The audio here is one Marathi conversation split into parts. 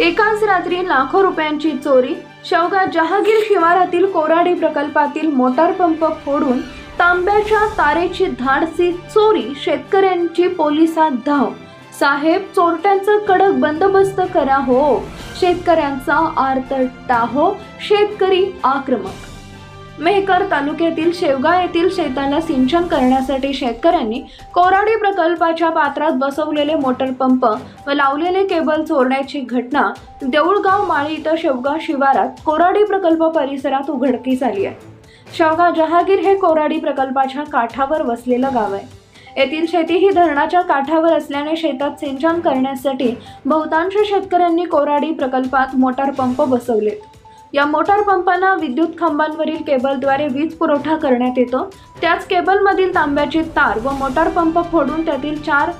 एकाच रात्री लाखो रुपयांची चोरी शेवगा जहागीर शिवारातील कोराडी प्रकल्पातील मोटार पंप फोडून तांब्याच्या तारेची धाडसी चोरी शेतकऱ्यांची पोलिसात धाव. साहेब चोरट्यांचा कडक बंदोबस्त करा हो. शेतकऱ्यांचा आर्तटा टाहो शेतकरी आक्रमक. मेहकर तालुक्यातील शेवगा येथील शेताला सिंचन करण्यासाठी शेतकऱ्यांनी कोराडी प्रकल्पाच्या पात्रात बसवलेले मोटर पंप व लावलेले केबल चोरण्याची घटना देऊळगाव माळी इथं शेवगा शिवारात कोराडी प्रकल्प परिसरात उघडकीस आली आहे. शेवगा जहागीर हे कोराडी प्रकल्पाच्या काठावर वसलेलं गाव आहे. येथील शेती ही धरणाच्या काठावर असल्याने शेतात सिंचन करण्यासाठी बहुतांश शेतकऱ्यांनी कोराडी प्रकल्पात मोटार पंप बसवलेत. या मोटार पंपांना विद्युत खांबांवरील केबलद्वारे वीज पुरवठा करण्यात येतो. त्याच केबलमधील तांब्याची तार व मोटार पंप फोडून त्यातील चार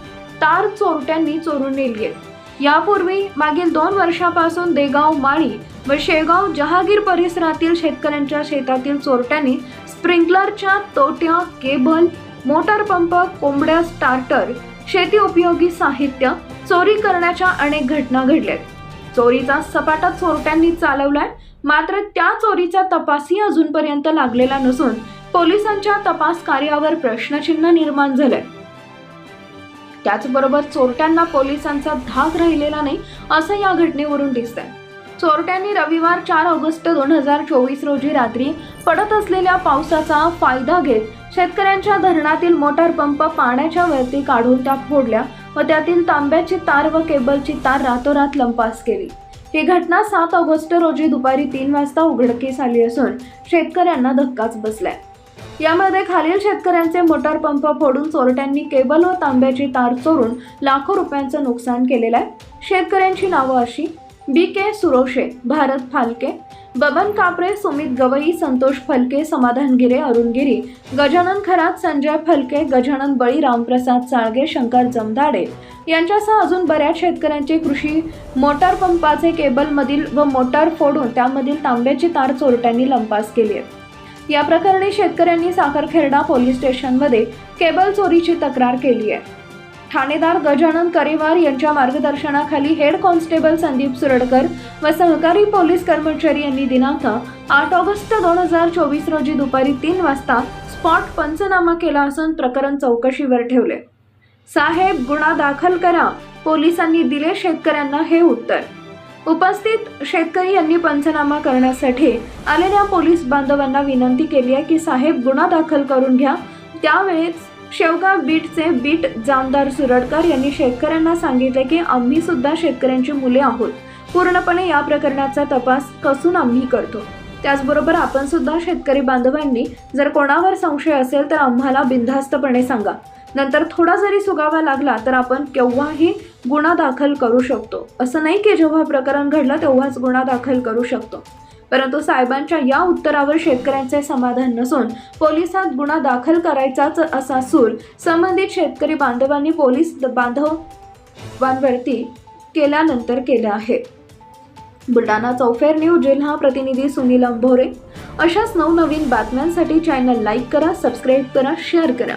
तार चोरट्यांनी चोरून नेली आहेत यापूर्वी मागील दोन वर्षापासून देगाव माळी व शेगाव जहागीर परिसरातील शेतकऱ्यांच्या शेतातील चोरट्यांनी स्प्रिंकलरच्या तोट्या केबल मोटार पंप कोंबड्या स्टार्टर शेती उपयोगी साहित्य चोरी करण्याच्या अनेक घटना घडल्यात. चोरीचा सपाटा चोरट्यांनी चालवलाय. मात्र त्या चोरीचा तपासही अजूनपर्यंत लागलेला नसून पोलिसांच्या तपास कार्यावर प्रश्नचिन्ह निर्माण झालंय. त्याचबरोबर चोरट्यांना पोलिसांचा धाक राहिलेला नाही असं या घटनेवरून दिसतंय. चोरट्यांनी रविवार चार ऑगस्ट दोन हजार चोवीस रोजी रात्री पडत असलेल्या पावसाचा फायदा घेत शेतकऱ्यांच्या धरणातील मोटार पंप पाण्याच्या वरती काढून त्या फोडल्या व त्यातील तांब्याची तार व केबलची तार रातोरात लंपास केली. ही घटना सात ऑगस्ट रोजी दुपारी तीन वाजता उघडकीस आली असून शेतकऱ्यांना धक्काच बसलाय. यामध्ये खालील शेतकऱ्यांचे मोटार पंप फोडून चोरट्यांनी केबल व तांब्याची तार चोरून लाखो रुपयांचं नुकसान केलेलं आहे. शेतकऱ्यांची नावं अशी बी के सुरोशे भारत फालके बबन कापरे सुमित गवई संतोष फलके समाधान गिरे अरुण गिरी गजानन खरात संजय फलके गजानन बळी रामप्रसाद साळगे शंकर जमदाडे यांच्यासह अजून बऱ्याच शेतकऱ्यांचे कृषी मोटार पंपाचे केबलमधील व मोटार फोडून त्यामधील तांब्याची तार चोरट्यांनी लंपास केली आहे. या प्रकरणी शेतकऱ्यांनी साखरखेरडा पोलीस स्टेशनमध्ये केबल चोरीची तक्रार केली आहे. ठाणेदार गजानन करेवार यांच्या मार्गदर्शनाखाली हेड कॉन्स्टेबल संदीप सुरडकर व सहकारी पोलीस कर्मचारी यांनी दिनांक आठ ऑगस्ट दोन हजार चोवीस रोजी दुपारी तीन वाजता स्पॉट पंचनामा केला असून प्रकरण चौकशीवर ठेवले. साहेब गुन्हा दाखल करा. पोलिसांनी दिले शेतकऱ्यांना हे उत्तर. उपस्थित शेतकरी यांनी पंचनामा करण्यासाठी आलेल्या पोलीस बांधवांना विनंती केली आहे की साहेब गुन्हा दाखल करून घ्या. त्यावेळेस शेवगाव बीटचे बीट जामदार सुरडकर यांनी शेतकऱ्यांना सांगितले की आम्ही सुद्धा शेतकऱ्यांची मुले आहोत. पूर्णपणे या प्रकरणाचा तपास कसून आम्ही करतो. त्याचबरोबर आपण सुद्धा शेतकरी बांधवांनी जर कोणावर संशय असेल तर आम्हाला बिनधास्तपणे सांगा. नंतर थोडा जरी सुगावा लागला तर आपण केव्हाही गुन्हा दाखल करू शकतो. असं नाही की जेव्हा प्रकरण घडलं तेव्हाच गुन्हा दाखल करू शकतो. परंतु साहेबांच्या या उत्तरावर शेतकऱ्यांचे समाधान नसून पोलिसात गुन्हा दाखल करायचाच असा सूर संबंधित शेतकरी बांधवांनी पोलीस बांधवांवरती केल्यानंतर केला आहे. बुलढाणा चौफेर न्यूज जिल्हा प्रतिनिधी सुनील अंभोरे. अशाच नवनवीन बातम्यांसाठी चॅनल लाईक करा सबस्क्राईब करा शेअर करा.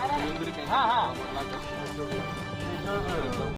हाँ हाँ